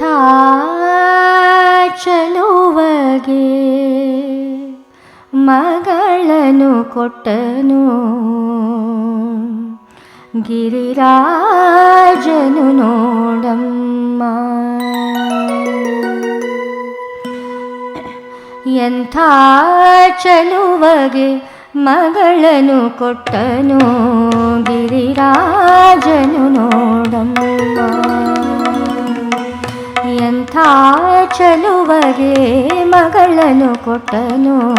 ಎಂಥ ಚಲುವಗೆ ಮಗಳನ್ನು ಕೊಟ್ಟನು ಗಿರಿರಾಜನು ನೋಡಮ್ಮ ಎಂಥ ಚಲುವಗೆ ಮಗಳನ್ನು ಕೊಟ್ಟನು ಗಿರಿರಾಜನು ನೋಡಮ್ಮ ಎಂಥ ಚಲುವಗೆ ಮಗಳನು ಕೊಟ್ಟನು.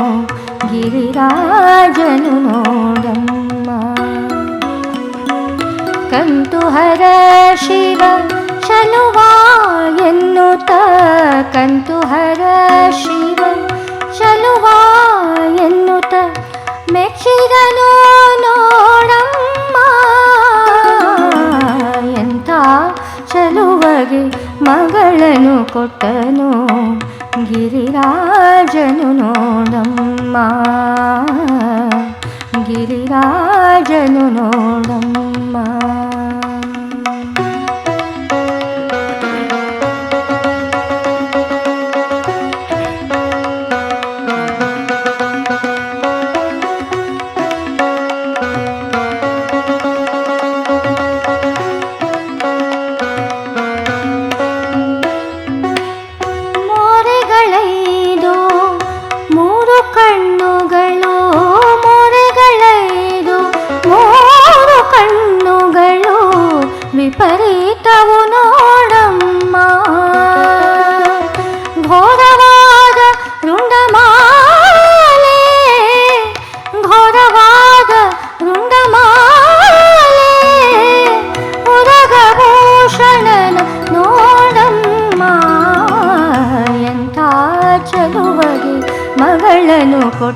ಗಿರಿರಾಜನು ನೋಡಮ್ಮ. ಕಂತುಹರ ಶಿವ ಚಲುವ ಎನ್ನುತ್ತ. ಕಂತುಹರ ಶಿವ ಚಲುವ ಎನ್ನುತ್ತ. ಮೆಚ್ಚಿದನು ನೋಡಮ್ಮ. ಎಂಥ ಚಲುವಗೆ ಮಗಳನ್ನು ಕೊಟ್ಟನು ಗಿರಿರಾಜನು ನೋಡಮ್ಮ ಗಿರಿರಾಜನು ನೋಡಮ್ಮ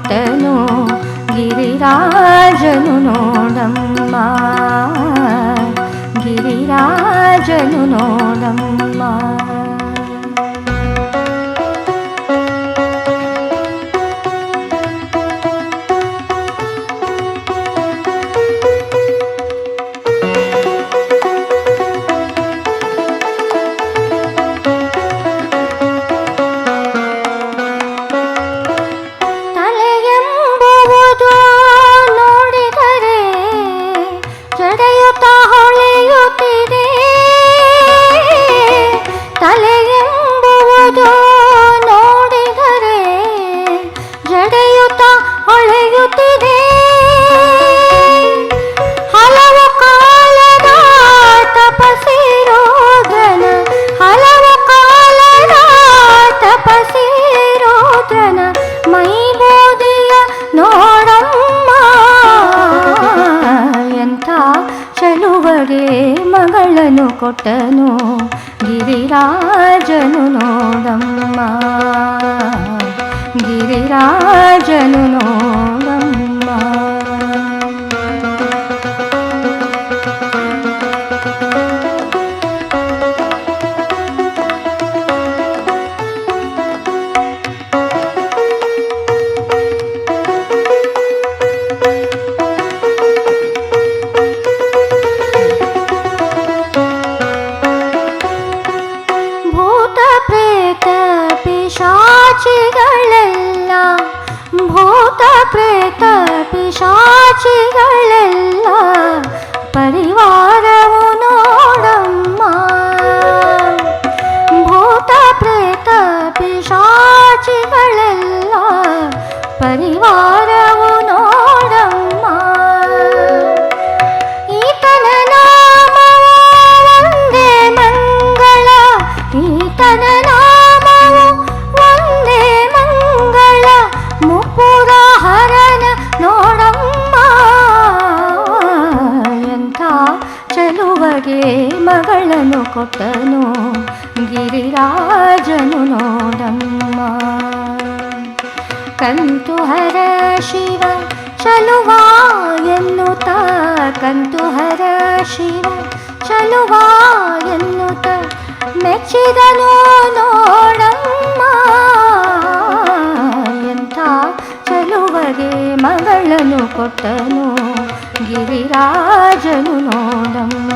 పుట్టను గిరిరాజను నోడమ్మా. గిరిరాజను నోడమ్మా. गिरिराजनुनो பணிகளெல்லாம் பரிவா ಮಗಳನ್ನು ಕೊಟ್ಟನು ಗಿರಿರಾಜನು ನೋಡಮ್ಮ. ಕಂತು ಹರ ಶಿವ, ಚಲುವ ಎನ್ನುತ್ತ. ಕಂತುಹರ ಶಿವ, ಚಲುವ ಎನ್ನುತ್ತ. ಮೆಚ್ಚಿದನು ನೋಡಮ್ಮ. ಎಂಥ ಚಲುವಗೆ ಮಗಳನ್ನು ಕೊಟ್ಟನು ಗಿರಿರಾಜನು ನೋಡಮ್ಮ.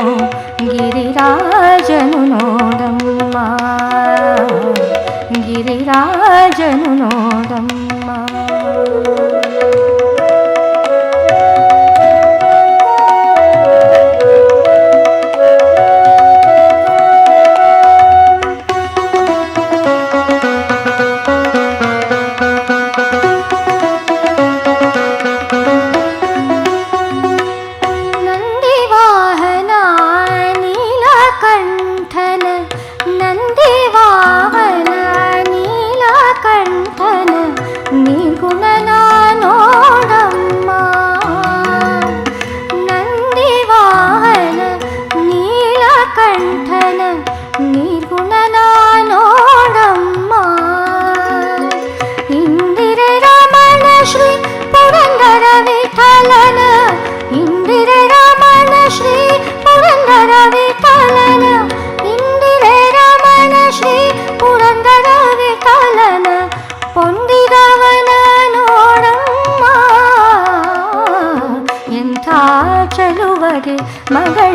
గిరిరాజను నోడమ్మా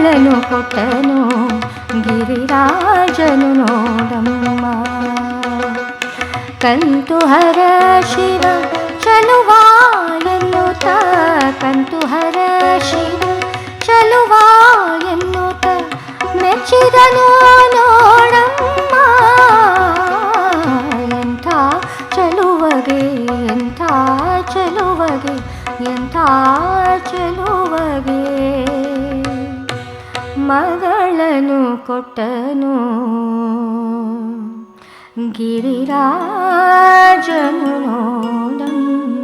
ಮಗಳನ್ನು ಕೊಟ್ಟನು ಗಿರಿರಾಜನು ನೋಡಮ್ಮ ಕಂತು ಹರ ಶಿವ ಚಲುವ ಎನ್ನುತ್ತ ಕಂತು ಹರ ಶಿವ ಚಲುವ ಎನ್ನುತ್ತ ಮೆಚ್ಚಿದನು ನೋಡಮ್ಮ ಕೊಟ್ಟನು ಗಿರಿರಾಜನು ನೋಡಮ್ಮ